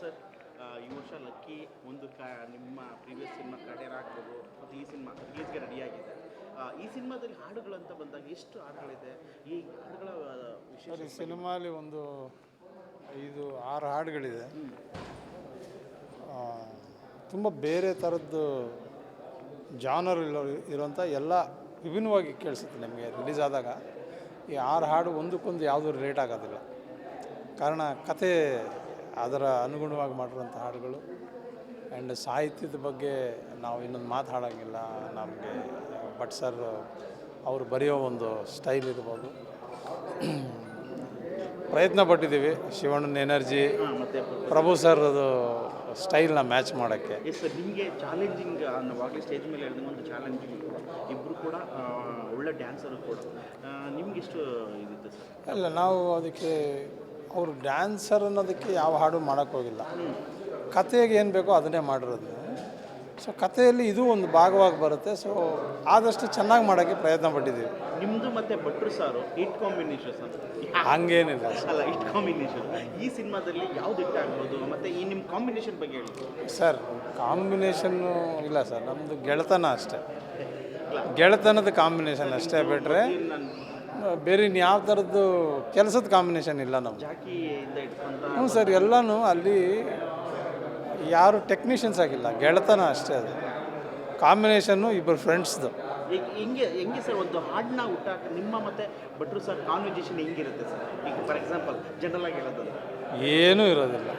Sir ಈ ವರ್ಷ lucky ಒಂದು ಕಾ ನಿಮ್ಮ ಪ್ರೀವಿಯಸ್ ಸಿನಿಮಾ ಕಡೆಯರ್ ಆಗ್ಬೋದು ಮತ್ತು ಈ ಸಿನಿಮಾ ರಿಲೀಸ್ಗೆ ರೆಡಿಯಾಗಿದೆ ಈ ಸಿನಿಮಾದಲ್ಲಿ ಹಾಡುಗಳು ಅಂತ ಬಂದಾಗ ಎಷ್ಟು ಹಾಡುಗಳಿದೆ? ಈ ಹಾಡುಗಳ ವಿಷಯ ವಿಶೇಷ ಸಿನಿಮಾಲಿ ಒಂದು ಐದು ಆರು ಹಾಡುಗಳಿದೆ. ತುಂಬ ಬೇರೆ ಥರದ್ದು ಜಾನರ್ ಇರೋ ಇರೋಂಥ ಎಲ್ಲ ವಿಭಿನ್ನವಾಗಿ ಕೇಳಿಸುತ್ತೆ ನಿಮಗೆ ರಿಲೀಸ್ ಆದಾಗ. ಈ ಆರು ಹಾಡು ಒಂದಕ್ಕೊಂದು ಯಾವುದೂ ರೇಟ್ ಆಗೋದಿಲ್ಲ. ಕಾರಣ ಕತೆ ಅದರ ಅನುಗುಣವಾಗಿ ಮಾಡಿರುವಂಥ ಹಾಡುಗಳು. ಆ್ಯಂಡ್ ಸಾಹಿತ್ಯದ ಬಗ್ಗೆ ನಾವು ಇನ್ನೊಂದು ಮಾತಾಡೋಂಗಿಲ್ಲ ನಮಗೆ ಭಟ್ ಸರ್ ಅವರು ಬರೆಯೋ ಒಂದು ಸ್ಟೈಲ್ ಇರ್ಬೋದು. ಪ್ರಯತ್ನ ಪಟ್ಟಿದ್ದೀವಿ ಶಿವಣ್ಣನ ಎನರ್ಜಿ ಪ್ರಭು ಸರ್ ಅದು ಸ್ಟೈಲ್ನ ಮ್ಯಾಚ್ ಮಾಡೋಕ್ಕೆ. ನಿಮಗೆ ಚಾಲೆಂಜಿಂಗ್ ನಾವಾಗಲೇ ಸ್ಟೇಜ್ ಮೇಲೆ ಹೇಳಿದಂಗೆ ಒಂದು ಚಾಲೆಂಜಿಂಗ್ ಇಬ್ಬರು ಕೂಡ ಒಳ್ಳೆ ಡ್ಯಾನ್ಸರು ಕೂಡ. ನಿಮ್ಗೆ ಎಷ್ಟು ಇದಿತ್ತು ಸರ್ ಅಲ್ಲ ನಾವು ಅದಕ್ಕೆ ಅವರು ಡ್ಯಾನ್ಸರ್ ಅನ್ನೋದಕ್ಕೆ ಯಾವ ಹಾಡು ಮಾಡೋಕ್ಕೋಗಿಲ್ಲ ಕತೆಗೆ ಏನು ಬೇಕೋ ಅದನ್ನೇ ಮಾಡಿರೋದು. ಸೊ ಕಥೆಯಲ್ಲಿ ಇದು ಒಂದು ಭಾಗವಾಗಿ ಬರುತ್ತೆ. ಸೊ ಆದಷ್ಟು ಚೆನ್ನಾಗಿ ಮಾಡೋಕ್ಕೆ ಪ್ರಯತ್ನ ಪಟ್ಟಿದ್ದೀವಿ. ನಿಮ್ಮದು ಮತ್ತೆ ಭಟ್ರು ಸಾರು ಇಟ್ ಕಾಂಬಿನೇಷನ್. ಹಂಗೇನಿಲ್ಲ. ಅಲ್ಲ ಇಟ್ ಕಾಂಬಿನೇಷನ್. ಈ ಸಿನಿಮಾದಲ್ಲಿ ಯಾವ್ದು ಇಟ್ ಆಗ್ಬೋದು? ಮತ್ತು ಈ ನಿಮ್ಮ ಕಾಂಬಿನೇಷನ್ ಬಗ್ಗೆ ಹೇಳಿ. ಸರ್ ಕಾಂಬಿನೇಷನ್ನು ಇಲ್ಲ ಸರ್ ನಮ್ಮದು ಗೆಳೆತನ ಅಷ್ಟೇ. ಗೆಳೆತನದ ಕಾಂಬಿನೇಷನ್ ಅಷ್ಟೇ ಬಿಟ್ಟರೆ ಬೇರೆ ಯಾವ ಥರದ್ದು ಕೆಲಸದ ಕಾಂಬಿನೇಷನ್ ಇಲ್ಲ ನಾವು ಹ್ಞೂ ಸರ್ ಎಲ್ಲನೂ ಅಲ್ಲಿ ಯಾರು ಟೆಕ್ನಿಷಿಯನ್ಸ್ ಆಗಿಲ್ಲ ಗೆಳೆತನ ಅಷ್ಟೇ ಅದು. ಕಾಂಬಿನೇಷನ್ನು ಇಬ್ಬರು ಫ್ರೆಂಡ್ಸ್ದು ಈಗ ಹೆಂಗೆ ಹೆಂಗೆ ಸರ್ ಒಂದು ಹಾಡನ್ನ ಹುಟ್ಟಾಕ ನಿಮ್ಮ ಮತ್ತೆ ಭಟ್ರು ಸರ್ ಕಾನ್ವರ್ಜೇಷನ್ ಹೆಂಗಿರುತ್ತೆ ಸರ್? ಈಗ ಫಾರ್ ಎಕ್ಸಾಂಪಲ್ ಜನರಲ್ ಆಗಿ ಹೇಳೋದಾದ್ರೆ. ಏನೂ ಇರೋದಿಲ್ಲ.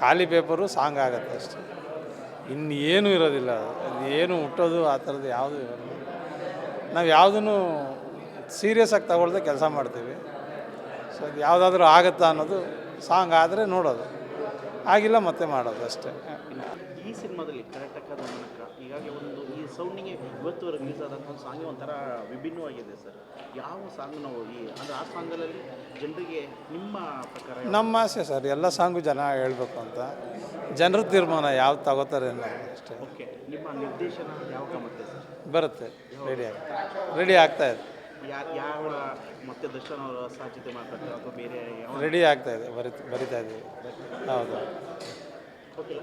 ಖಾಲಿ ಪೇಪರು ಸಾಂಗ್ ಆಗುತ್ತೆ ಅಷ್ಟೇ. ಇನ್ನು ಏನೂ ಇರೋದಿಲ್ಲ ಅದು. ಅದು ಏನು ಹುಟ್ಟೋದು ಆ ಥರದ್ದು ಯಾವುದೂ ಇರೋದಿಲ್ಲ. ನಾವು ಯಾವುದನ್ನು ಸೀರಿಯಸ್ ಆಗಿ ತಗೊಳ್ದೆ ಕೆಲಸ ಮಾಡ್ತೀವಿ. ಸೊ ಅದು ಯಾವುದಾದ್ರೂ ಆಗುತ್ತಾ ಅನ್ನೋದು ಸಾಂಗ್ ಆದರೆ ನೋಡೋದು. ಆಗಿಲ್ಲ ಮತ್ತೆ ಮಾಡೋದು ಅಷ್ಟೇ. ಈ ಸಿನಿಮಾದಲ್ಲಿ ಕರ್ನಾಟಕದ ದಮನಕ್ಕ ಈಗಾಗಲೇ ಒಂದು ಈ ಸೌಂಡಿಗೆ ಇವತ್ತು ರಿಲೀಸ್ ಆದಂಥ ಒಂದು ಸಾಂಗ್ ಒಂಥರ ವಿಭಿನ್ನವಾಗಿದೆ ಸರ್. ಯಾವ ಸಾಂಗ್ ನಾವು ಈ ಅಂದರೆ ಆ ಸಾಂಗಲ್ಲಿ ಜನರಿಗೆ ನಿಮ್ಮ ಪ್ರಕಾರ ನಮ್ಮ ಆಸೆ ಸರ್ ಎಲ್ಲ ಸಾಂಗು ಜನ ಹೇಳ್ಬೇಕು ಅಂತ. ಜನರ ತೀರ್ಮಾನ ಯಾವ್ದು ತಗೋತಾರೆ ಅನ್ನೋದು ಅಷ್ಟೇ. ಓಕೆ ನಿಮ್ಮ ನಿರ್ದೇಶನ ಯಾವ ಮತ್ತೆ ಸರ್? ಬರುತ್ತೆ ರೆಡಿ ಆಗುತ್ತೆ. ರೆಡಿ ಆಗ್ತಾ ಇದೆ. ಯಾವ ಮತ್ತೆ ದರ್ಶನ್ ಅವರ ಸಾಧ್ಯತೆ ಮಾಡ್ತಾರೆ ಅಥವಾ ಬೇರೆ ರೆಡಿ ಆಗ್ತಾ ಇದೆ ಬರೀತಾ ಬರಿತಾ ಇದ್ದೀವಿ ಹೌದು. ಓಕೆ